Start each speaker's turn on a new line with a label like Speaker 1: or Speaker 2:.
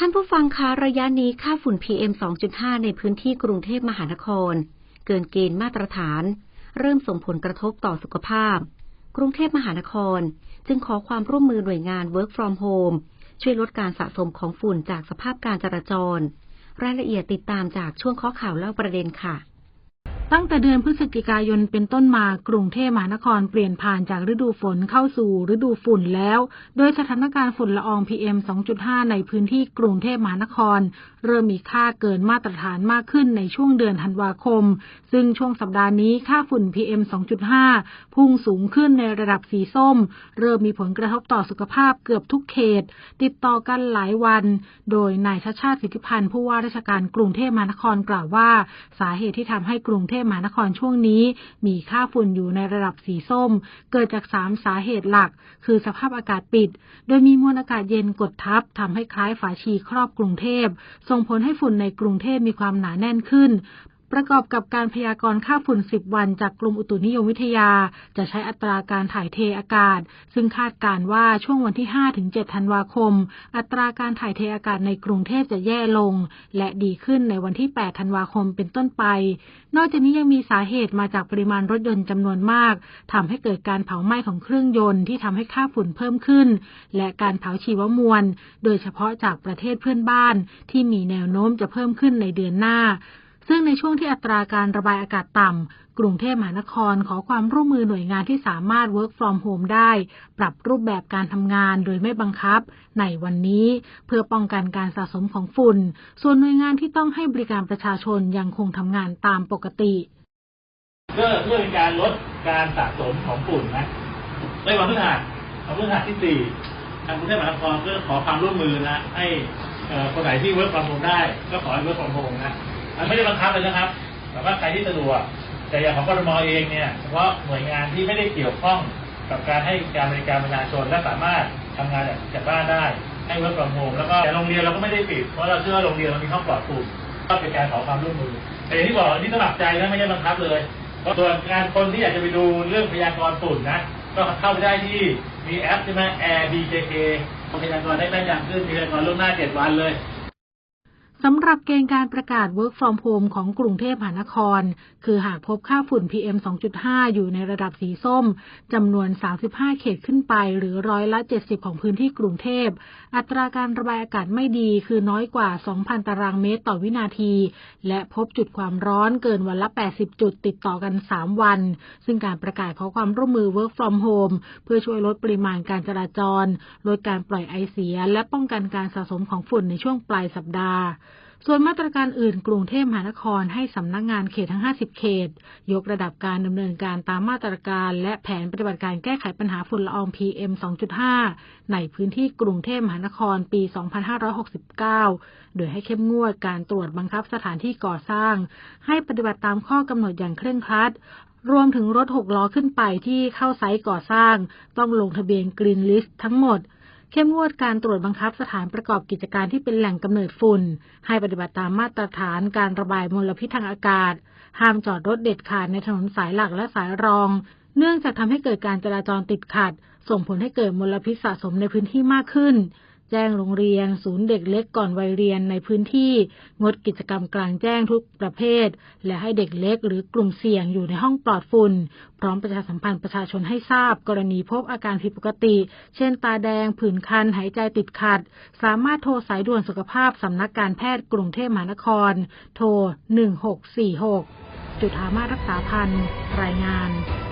Speaker 1: ท่านผู้ฟังคะระยะนี้ค่าฝุ่น PM 2.5 ในพื้นที่กรุงเทพมหานคร เกินเกณฑ์มาตรฐาน เริ่มส่งผลกระทบต่อสุขภาพ กรุงเทพมหานคร จึงขอความร่วมมือหน่วยงาน Work from Home ช่วยลดการสะสมของฝุ่นจากสภาพการจราจร รายละเอียดติดตามจากช่วงข้อข่าวเล่าประเด็นค่ะ
Speaker 2: ตั้งแต่เดือนพฤศจิกายนเป็นต้นมากรุงเทพมหานครเปลี่ยนผ่านจากฤดูฝนเข้าสู่ฤดูฝุ่นแล้ว โดยสถานการณ์ฝุ่นละออง PM 2.5 ในพื้นที่กรุงเทพมหานคร เริ่มมีค่าเกินมาตรฐานมากขึ้นในช่วงเดือนธันวาคม ซึ่งช่วงสัปดาห์นี้ค่าฝุ่น PM 2.5 พุ่งสูงขึ้นในระดับสีส้ม เริ่มมีผลกระทบต่อสุขภาพเกือบทุกเขต ติดต่อกันหลายวัน โดยนายชาชาติสิทธิพันธ์ผู้ว่าราชการกรุงเทพมหานครกล่าวว่า สาเหตุที่ทำให้กรุงเทพมหานครช่วงนี้ มีค่าฝุ่นอยู่ในระดับสีส้ม เกิดจากสามสาเหตุหลัก คือสภาพอากาศปิด โดยมีมวลอากาศเย็นกดทับทำให้คล้ายฝาชีครอบกรุงเทพ ส่งผลให้ฝุ่นในกรุงเทพมีความหนาแน่นขึ้น ประกอบกับการพยากรณ์ค่าฝุ่น 10 วันจากกรมอุตุนิยมวิทยา จะใช้อัตราการถ่ายเทอากาศ ซึ่งคาดการว่าช่วงวันที่ 5-7 ธันวาคม อัตราการถ่ายเทอากาศในกรุงเทพจะแย่ลง และดีขึ้นในวันที่ 8 ธันวาคมเป็นต้นไป นอกจากนี้ยังมีสาเหตุมาจากปริมาณรถยนต์จำนวนมากทำให้เกิดการเผาไหม้ของเครื่องยนต์ที่ทำให้ค่าฝุ่นเพิ่มขึ้น และการเผาชีวมวล โดยเฉพาะจากประเทศเพื่อนบ้าน ที่มีแนวโน้มจะเพิ่มขึ้นในเดือนหน้า ซึ่งในช่วงที่อัตราการระบายอากาศต่ำ กรุงเทพมหานครขอความร่วมมือหน่วยงานที่สามารถ work from home ได้ ปรับรูปแบบการทำงานโดยไม่บังคับ ในวันนี้เพื่อป้องกันการสะสมของฝุ่น ส่วนหน่วยงานที่ต้องให้บริการประชาชนยังคงทำงานตามปกติ
Speaker 3: เพื่อเพื่อเป็นการลดการสะสมของฝุ่นนะในวันพฤหัสวันพฤหัสที่สี่ทางกรุงเทพมหานครเพื่อขอความร่วมมือนะให้คนไหนที่เวิร์กฟอร์มโฮมได้ ก็ขอให้เวิร์กฟอร์มโฮมนะ ไม่ได้บังคับเลยนะครับ แต่ว่าใครที่สะดวกแต่อย่างของกรทมเองเนี่ยเฉพาะหน่วยงานที่ไม่ได้เกี่ยวข้องกับการให้การบริการประชาชนและสามารถทำงานจากจากบ้านได้ ให้เวิร์กฟอร์มโฮมแล้วก็แต่โรงเรียนเราก็ไม่ได้ปิดเพราะเราเชื่อว่าโรงเรียนเรามีห้องปลอดฝุ่นก็เป็นการขอความร่วมมือแต่อย่างที่บอกนี่สมัครใจนะไม่ใช่บังคับเลยส่วนงานคนที่อยากจะไปดูเรื่องพยากรณ์ฝุ่นนะก็เข้าไปได้ที่มีแอปใช่ไหม Air BJK พยากรณ์ได้แม่นยำขึ้นพยากรณ์ล่วงหน้าเจ็ดวันเลย
Speaker 2: สำหรับเกณฑ์การประกาศ Work from Home ของกรุงเทพมหานคร คือหากพบค่าฝุ่น PM 2.5 อยู่ในระดับสีส้ม จำนวน 35 เขตขึ้นไป หรือร้อยละ 70 ของพื้นที่กรุงเทพ อัตราการระบายอากาศไม่ดีคือน้อยกว่า 2,000 ตารางเมตรต่อวินาที และพบจุดความร้อนเกินวันละ 80 จุดติดต่อกัน 3 วัน ซึ่งการประกาศขอความร่วมมือ Work from Home เพื่อช่วยลดปริมาณการจราจร ลดการปล่อยไอเสีย และป้องกันการสะสมของฝุ่นในช่วงปลายสัปดาห์ส่วนมาตรการอื่นกรุงเทพมหานครให้สำนักงงานเขตทั้ง 50 เขต ยกระดับการดำเนินการตามมาตรการและแผนปฏิบัติการแก้ไขปัญหาฝุ่นละออง PM 2.5 ในพื้นที่กรุงเทพมหานครปี 2569 โดยให้เข้มงวดการตรวจบังคับสถานที่ก่อสร้าง ให้ปฏิบัติตามข้อกำหนดอย่างเคร่งครัดรวมถึงรถหกล้อขึ้นไปที่เข้าไซต์ก่อสร้าง ต้องลงทะเบียนกรีนลิสต์ทั้งหมด เข้มงวดการตรวจบังคับสถานประกอบกิจการที่เป็นแหล่งกำเนิดฝุ่น ให้ปฏิบัติตามมาตรฐานการระบายมลพิษทางอากาศ ห้ามจอดรถเด็ดขาดในถนนสายหลักและสายรอง เนื่องจากทำให้เกิดการจราจรติดขัด ส่งผลให้เกิดมลพิษสะสมในพื้นที่มากขึ้น แจ้งโรงเรียน ศูนย์เด็กเล็กก่อนวัยเรียนในพื้นที่ งดกิจกรรมกลางแจ้งทุกประเภท และให้เด็กเล็กหรือกลุ่มเสี่ยงอยู่ในห้องปลอดฝุ่น พร้อมประชาสัมพันธ์ประชาชนให้ทราบ กรณีพบอาการผิดปกติ เช่น ตาแดง ผื่นคัน หายใจติดขัด สามารถโทรสายด่วนสุขภาพสำนักการแพทย์กรุงเทพมหานคร โทร 1646 จุดอามารักษาพันธ์รายงาน